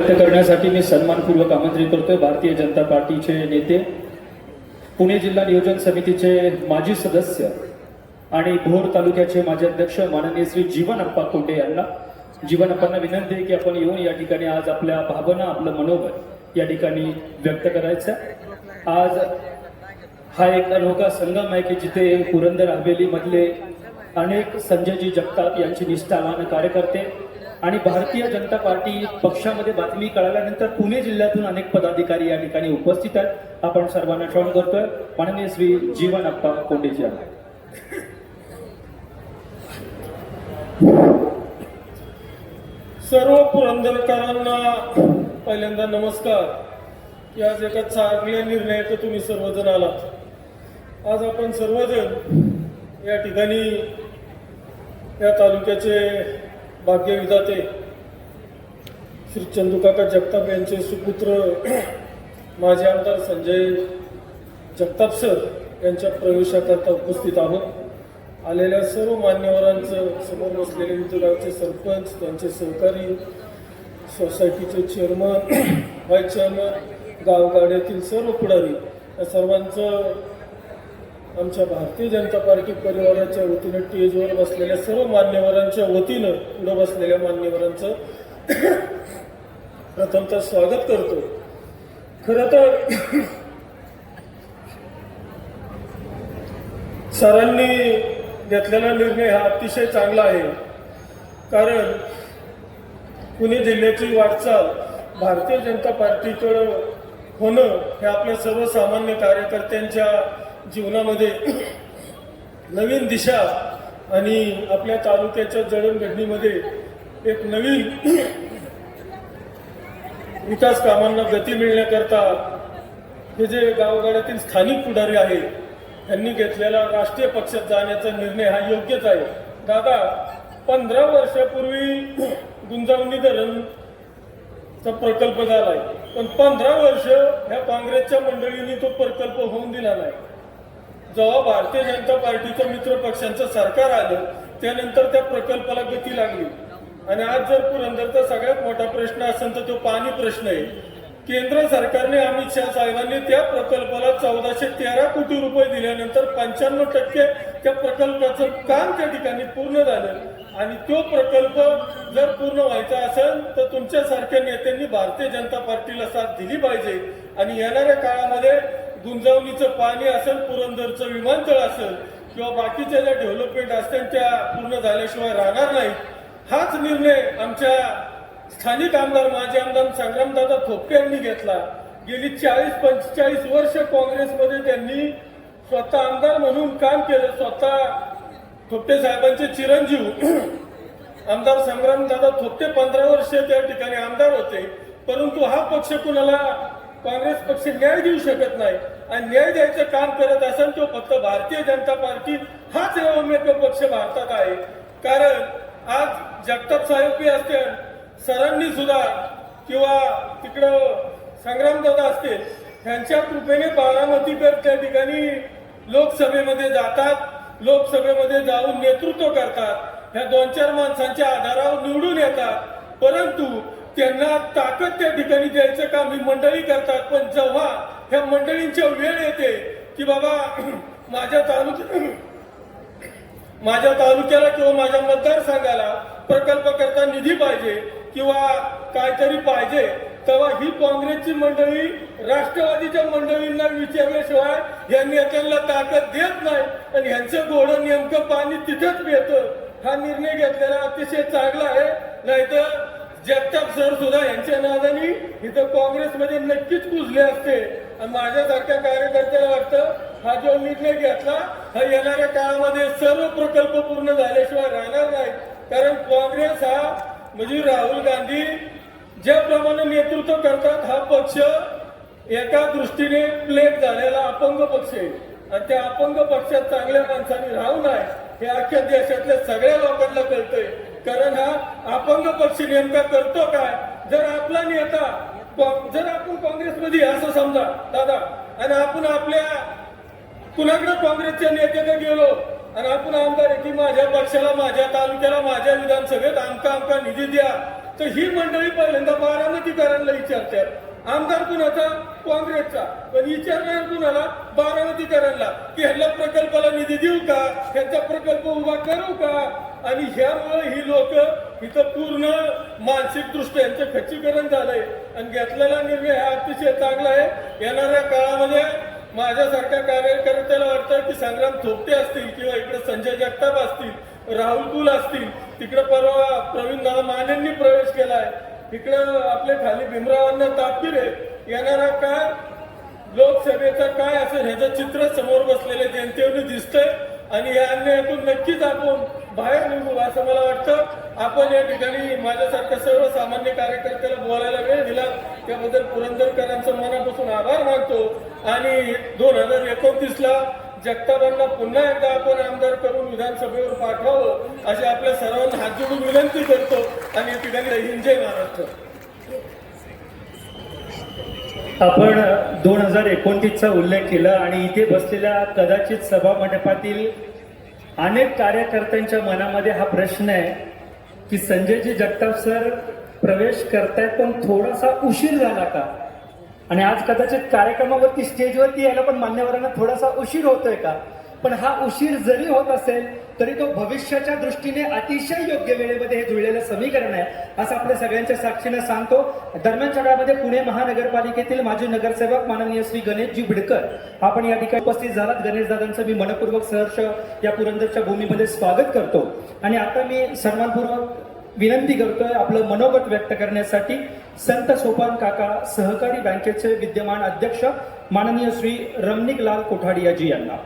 व्यक्त करण्यासाठी मी सन्मानपूर्वक आमंत्रित करतोय. भारतीय जनता पार्टीचे नेते पुणे जिल्हा नियोजन समितीचे माजी सदस्य आणि भोर तालुक्याचे माजी अध्यक्ष माननीय श्री जीवन अप्पा कोंडे यांना. जीवनअप्पांना विनंती आहे की आपण येऊन या ठिकाणी आज आपल्या भावना आपलं मनोबल या ठिकाणी व्यक्त करायचं आज हा एक अनोखा संगम आहे की जिथे पुरंदर हवेलीमधले अनेक संजयजी जगताप यांची निष्ठावान कार्यकर्ते आणि भारतीय जनता पार्टी पक्षामध्ये बातमी कळाल्यानंतर पुणे जिल्ह्यातून अनेक पदाधिकारी या ठिकाणी उपस्थित आहेत. आपण सर्वांना श्रवण करतोय. माननीय श्री जीवन अप्पा कोंडेजी आहे सर्व पुरंदरकरांना पहिल्यांदा नमस्कार. या आज एका चांगल्या निर्णयाचं तुम्ही सर्वजण आलात. आज आपण सर्वजण या ठिकाणी या तालुक्याचे भाग्यविधाते. श्री चंदूकाका जगताप यांचे सुपुत्र माजी आमदार संजय जगताप सर यांच्या प्रवेशाकरता उपस्थित आहोत. आलेल्या सर्व मान्यवरांचं समोर बसलेले विविध सरपंच त्यांचे सहकारी सोसायटीचे चेअरमन व्हाईस चेअरमन गावगाड्यातील सर्व पुढारी या सर्वांचं आमच्या भारतीय जनता पार्टी परिवाराच्या वतीनं टेजवर बसलेल्या सर्व मान्यवरांच्या वतीनं पुढं बसलेल्या मान्यवरांचं प्रथमतः स्वागत करतो. खरं तर सरांनी घेतलेला निर्णय हा अतिशय चांगला आहे. कारण पुणे जिल्ह्याची वाटचाल भारतीय जनता पार्टीकडं होणं हे आपल्या सर्वसामान्य कार्यकर्त्यांच्या जीवनामध्ये नवीन दिशा आणि आपल्या तालुक्याच्या जडणघडणीमध्ये एक नवीन विकास कामांना गती मिळण्याकरता हे जे गावगाड्यातील स्थानिक पुढारी आहेत त्यांनी घेतलेला राष्ट्रीय पक्षात जाण्याचा निर्णय हा योग्यच आहे. दादा पंधरा वर्षापूर्वी गुंजावणी धरणचा प्रकल्प झालाय. पण पंधरा वर्ष ह्या काँग्रेसच्या मंडळींनी तो प्रकल्प होऊन दिला नाही. जेव्हा भारतीय जनता पार्टीचं मित्र पक्षांचं सरकार आलं त्यानंतर त्या प्रकल्पाला गती लागली. आणि आज जर पुरंदरचा सगळ्यात मोठा प्रश्न असेल तर तो पाणी प्रश्न आहे. केंद्र सरकारने अमित शहा साहेबांनी त्या प्रकल्पाला चौदाशे तेरा कोटी रुपये दिल्यानंतर पंच्याण्णव टक्के त्या प्रकल्पाचं काम त्या ठिकाणी पूर्ण झालं. आणि तो प्रकल्प जर पूर्ण व्हायचा असेल तर तुमच्यासारख्या नेत्यांनी भारतीय जनता पार्टीला साथ दिली पाहिजे. आणि येणाऱ्या काळामध्ये गुंजावणीचं पाणी असेल पुरंदरचं विमानतळ असेल किंवा बाकीच्या ज्या डेव्हलपमेंट असतील त्या पूर्ण झाल्याशिवाय राहणार नाही हाच निर्णय आमच्या स्थानिक आमदार माजी आमदार संग्रामदादा थोपटे यांनी घेतला. गेली चाळीस पंचेचाळीस वर्ष काँग्रेसमध्ये त्यांनी स्वतः आमदार म्हणून काम केलं. स्वतः थोपटे साहेबांचे चिरंजीव. आमदार संग्रामदादा थोपटे पंधरा वर्ष त्या ठिकाणी आमदार होते. परंतु हा पक्ष कुणाला काँग्रेस पक्ष न्याय देऊ शकत नाही आणि न्याय द्यायचं काम करत असेल तो फक्त भारतीय जनता पार्टी हाच एकमेव पक्ष भारतात आहे. कारण आज जगताप साहेब असतील सरांनी सुद्धा किंवा तिकडं संग्रामदादा असतील ह्यांच्या कृपेने बारामतीकर त्या ठिकाणी लोकसभेमध्ये जातात लोकसभेमध्ये जाऊन नेतृत्व करतात. ह्या दोन चार माणसांच्या आधारावर निवडून येतात. परंतु त्यांना ताकद त्या ठिकाणी द्यायचं काम ही मंडळी करतात. पण जेव्हा ह्या मंडळींच्या वेळ येते की बाबा माझ्या तालुक्यात माझ्या तालुक्याला किंवा माझ्या मतदारसंघाला प्रकल्प करता निधी पाहिजे किंवा काहीतरी पाहिजे तेव्हा ही काँग्रेसची मंडळी राष्ट्रवादीच्या मंडळींना विचारल्याशिवाय या नेत्यांना ताकद देत नाही. आणि ह्यांचं घोडं नेमकं पाणी तिथंच मिळतं. हा निर्णय घेतलेला अतिशय चांगला आहे. नाहीतर जगताप सर सुद्धा यांच्या नादानी इथं काँग्रेसमध्ये नक्कीच कुजले असते. आणि माझ्यासारख्या कार्यकर्त्याला वाटतं हा जो निर्णय घेतला हा येणाऱ्या काळामध्ये सर्व प्रकल्प पूर्ण झाल्याशिवाय राहणार नाही. कारण काँग्रेस हा म्हणजे राहुल गांधी ज्याप्रमाणे नेतृत्व करतात हा पक्ष एका दृष्टीने प्लेट झालेला अपंग पक्ष आहे. आणि त्या अपंग पक्षात चांगल्या माणसांनी राहू नये हे अख्ख्या देशातल्या सगळ्या लोकांना कळतंय. कारण हा अपंग पक्ष नेमका करतो काय? जर आपला नेता जर आपण काँग्रेसमध्ये असं समजा दादा आणि आपण आपल्या कुणाकडे काँग्रेसच्या नेत्याकडे गेलो आणि आपण आमदार आहे की माझ्या पक्षाला माझ्या तालुक्याला माझ्या विधानसभेत आमका आमका निधी द्या तर ही मंडळी पहिल्यांदा बारामतीकरांना विचारतात. आमदार कुणाचा? काँग्रेसचा. पण विचारणार कुणाला? बारामतीकरांना की ह्याला प्रकल्पाला निधी देऊ का? ह्याचा प्रकल्प उभा करू का? आणि ह्यामुळे ही लोक इथं पूर्ण मानसिक दृष्ट्या यांचं खच्चीकरण झालंय. आणि घेतलेला निर्णय हा अतिशय चांगला आहे. येणाऱ्या काळामध्ये माझ्यासारख्या कार्यकर्त्याला वाटतं की संग्राम थोपटे असतील किंवा इकडे संजय जगताप असतील राहुल कुल असतील तिकडे परवा प्रवीण दादा मानेंनी प्रवेश केलाय. इकडं आपले खाली भीमरावांना तापकीर आहे येणारा काळ लोकसभेचा काय असेल ह्याचं चित्र समोर बसलेले जनतेवर दिसतंय. आणि या अन्यायातून नक्कीच आपण बाहेर निघू असं मला वाटतं. आपण या ठिकाणी माझ्यासारख्या सर्वसामान्य कार्यकर्त्याला बोलायला वेळ दिला. त्याबद्दल पुरंदरकरांचं मनापासून आभार मानतो. आणि दोन हजार एकोणतीसला जगतापांना पुन्हा एकदा आपण आमदार करून विधानसभेवर पाठवावं अशी आपल्या सर्वांना हात जोडून विनंती करतो. आणि या ठिकाणी हिंजय महाराष्ट्र. आपण दोन हजार एकोणतीसचा उल्लेख केला आणि इथे बसलेल्या कदाचित सभा मंडपातील अनेक कार्यकर्त्यांच्या मनामध्ये हा प्रश्न आहे की संजयजी जगताप सर प्रवेश करतायत पण थोडासा उशीर झाला का? आणि आज कदाचित कार्यक्रमावरती स्टेजवरती यायला पण मान्यवरांना थोडासा उशीर होतोय का? पण हा उशीर जरी होत असेल तरी तो भविष्याच्या दृष्टीने अतिशय योग्य वेळेमध्ये हे जुळलेलं समीकरण आहे असं आपल्या सगळ्यांच्या साक्षीने सांगतो. दरम्यानच्या काळामध्ये पुणे महानगरपालिकेतील माजी नगरसेवक माननीय श्री गणेशजी भिडकर आपण या ठिकाणी उपस्थित झालात. गणेशदादांचं मी मनपूर्वक सहर्ष या पुरंदरच्या भूमीमध्ये स्वागत करतो. आणि आता मी सन्मानपूर्वक विनंती करतोय आपलं मनोगत व्यक्त करण्यासाठी संत सोपान काका सहकारी बँकेचे विद्यमान अध्यक्ष माननीय श्री रमणिक लाल कोठाडियाजी यांना.